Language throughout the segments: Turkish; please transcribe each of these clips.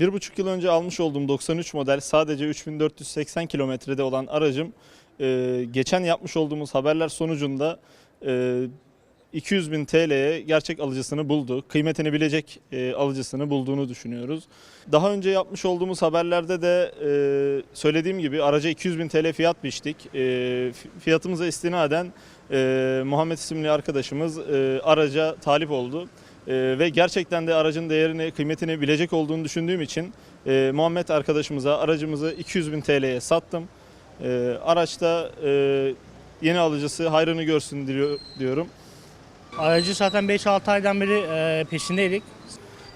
Bir buçuk yıl önce almış olduğum 93 model sadece 3480 kilometrede olan aracım e, geçen yapmış olduğumuz haberler sonucunda e, 200 bin TL'ye gerçek alıcısını buldu. Kıymetini bilecek e, alıcısını bulduğunu düşünüyoruz. Daha önce yapmış olduğumuz haberlerde de e, söylediğim gibi araca 200 bin TL fiyat biçtik. E, fi- fiyatımıza istinaden e, Muhammed isimli arkadaşımız e, araca talip oldu. E, ve gerçekten de aracın değerini, kıymetini bilecek olduğunu düşündüğüm için e, Muhammed arkadaşımıza aracımızı 200 bin TL'ye sattım. E, araçta e, yeni alıcısı hayrını görsün diliyor- diyorum. Aracı zaten 5-6 aydan beri e, peşindeydik.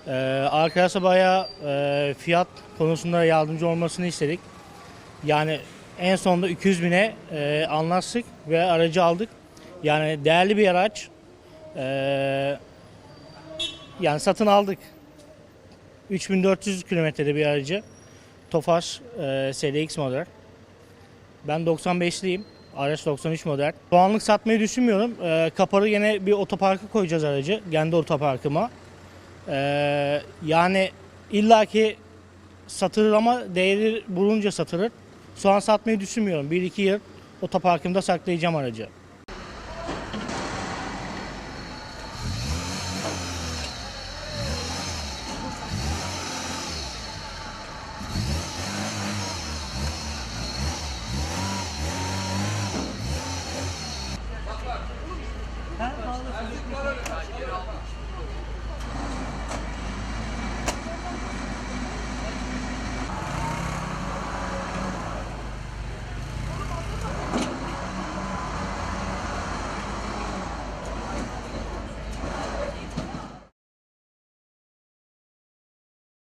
E, arkadaşa bayağı e, fiyat konusunda yardımcı olmasını istedik. Yani en sonunda 200 bine e, anlaştık ve aracı aldık. Yani değerli bir araç. E, yani satın aldık. 3400 kilometrede bir aracı. Tofaş e, SLX model. Ben 95'liyim. Araç 93 model. Şu anlık satmayı düşünmüyorum. Ee, kaparı yine bir otoparka koyacağız aracı. Kendi otoparkıma. Ee, yani illaki satılır ama değeri bulunca satılır. Şu an satmayı düşünmüyorum. 1-2 yıl otoparkımda saklayacağım aracı.